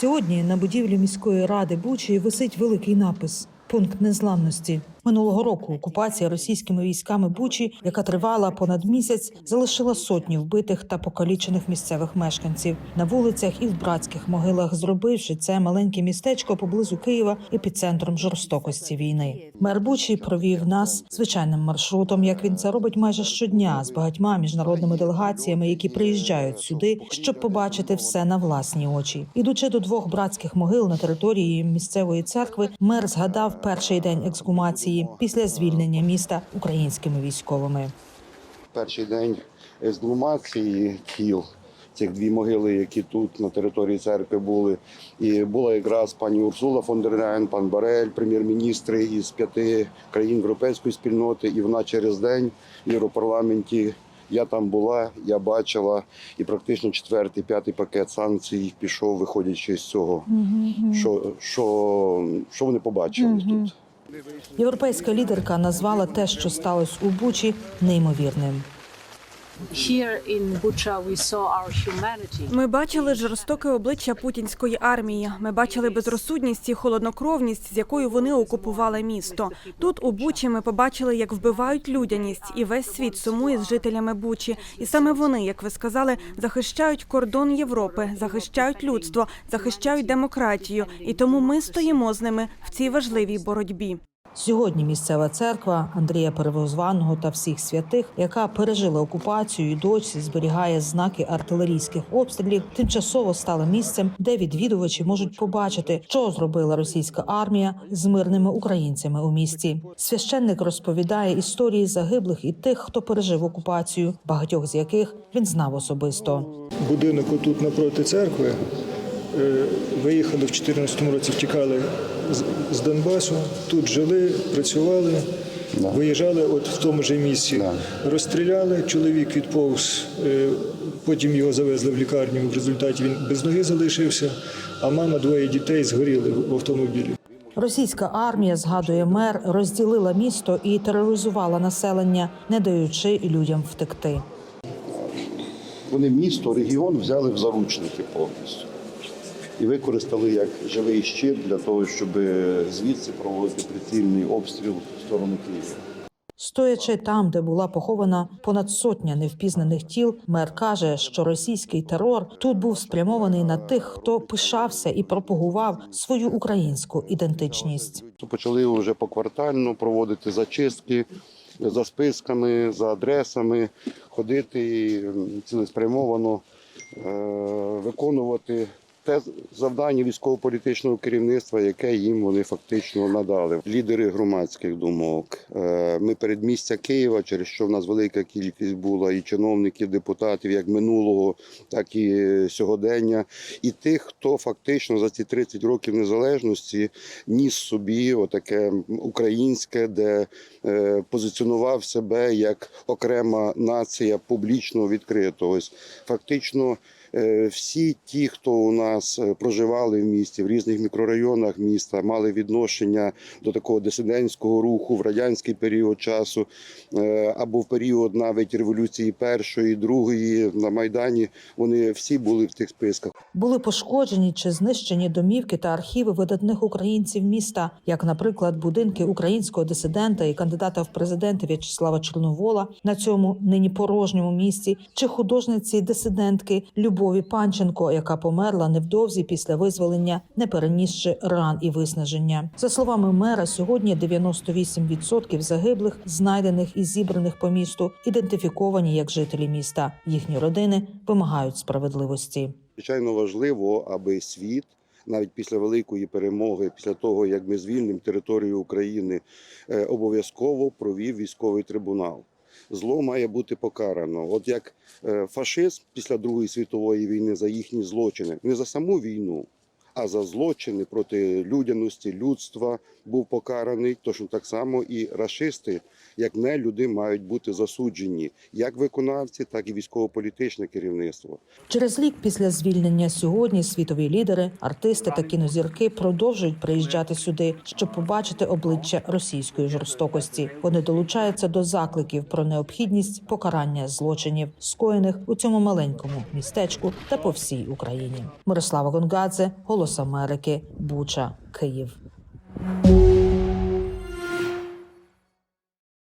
Сьогодні на будівлі міської ради Бучі висить великий напис Пункт незламності. Минулого року окупація російськими військами Бучі, яка тривала понад місяць, залишила сотні вбитих та покалічених місцевих мешканців на вулицях і в братських могилах, зробивши це маленьке містечко поблизу Києва епіцентром жорстокості війни. Мер Бучі провів нас звичайним маршрутом, як він це робить майже щодня з багатьма міжнародними делегаціями, які приїжджають сюди, щоб побачити все на власні очі. Ідучи до двох братських могил на території місцевої церкви, мер згадав перший день ексгумації після звільнення міста українськими військовими. перший день ексгумації тіл. Цих дві могили, які тут на території церкви були, і була якраз пані Урсула фон дер Ляєн, пан Барель, прем'єр-міністри із п'яти країн європейської спільноти. І вона через день в Європарламенті. Я там була, я бачила, і практично четвертий, п'ятий пакет санкцій пішов, виходячи з цього, що, що, що вони побачили тут. Європейська лідерка назвала те, що сталося у Бучі, неймовірним. Ми бачили жорстоке обличчя путінської армії. Ми бачили безрозсудність і холоднокровність, з якою вони окупували місто. Тут у Бучі ми побачили, як вбивають людяність, і весь світ сумує з жителями Бучі. І саме вони, як ви сказали, захищають кордон Європи, захищають людство, захищають демократію. І тому ми стоїмо з ними в цій важливій боротьбі. Сьогодні місцева церква Андрія Перевозваного та всіх святих, яка пережила окупацію і досі зберігає знаки артилерійських обстрілів, тимчасово стала місцем, де відвідувачі можуть побачити, що зробила російська армія з мирними українцями у місті. Священник розповідає історії загиблих і тих, хто пережив окупацію, багатьох з яких він знав особисто. будинок отут напроти церкви. Е, Виїхали в 2014 році, втікали з- Донбасу, тут жили, працювали, виїжджали от в тому ж місці. Розстріляли, чоловік відповз, е, потім його завезли в лікарню. В результаті він без ноги залишився, а мама двоє дітей згоріли в автомобілі. Російська армія, згадує мер, розділила місто і тероризувала населення, не даючи людям втекти. Вони місто, регіон взяли в заручники повністю і використали як живий щит для того, щоб звідси проводити прицільний обстріл в сторону Києва. Стоячи там, де була похована понад сотня невпізнаних тіл, мер каже, що російський терор тут був спрямований на тих, хто пишався і пропагував свою українську ідентичність. Почали вже поквартально проводити зачистки за списками, за адресами, ходити і цілеспрямовано е, виконувати те завдання військово-політичного керівництва, яке їм вони фактично надали. Лідери громадських думок. Е, Ми передмістя Києва, через що в нас велика кількість була і чиновників, депутатів, як минулого, так і сьогодення, і тих, хто фактично за ці 30 років незалежності ніс собі отаке українське, де е, позиціонував себе як окрема нація публічно відкрито. Ось фактично. Е, Всі ті, хто у нас е, проживали в місті в різних мікрорайонах міста, мали відношення до такого дисидентського руху в радянський період часу е, або в період навіть революції першої, другої на майдані. Вони всі були в тих списках. Були пошкоджені чи знищені домівки та архіви видатних українців міста, як, наприклад, будинки українського дисидента і кандидата в президенти В'ячеслава Чорновола на цьому нині порожньому місці, чи художниці дисидентки Любові Панченко, яка померла невдовзі після визволення, не перенісши ран і виснаження. За словами мера, сьогодні 98% загиблих, знайдених і зібраних по місту, ідентифіковані як жителі міста. Їхні родини вимагають справедливості. Звичайно, важливо, аби світ. Навіть після великої перемоги, після того як ми звільнимо територію України, е, обов'язково провів військовий трибунал. Зло має бути покарано. От як е, фашизм після Другої світової війни за їхні злочини, не за саму війну, а за злочини проти людяності, людства був покараний. Точно так само і рашисти, як не люди, мають бути засуджені, як виконавці, так і військово-політичне керівництво. Через рік після звільнення сьогодні світові лідери, артисти та кінозірки продовжують приїжджати сюди, щоб побачити обличчя російської жорстокості. Вони долучаються до закликів про необхідність покарання злочинів, скоєних у цьому маленькому містечку та по всій Україні. Мирослава Гонгадзе, голос Голос Америки, Буча, Київ.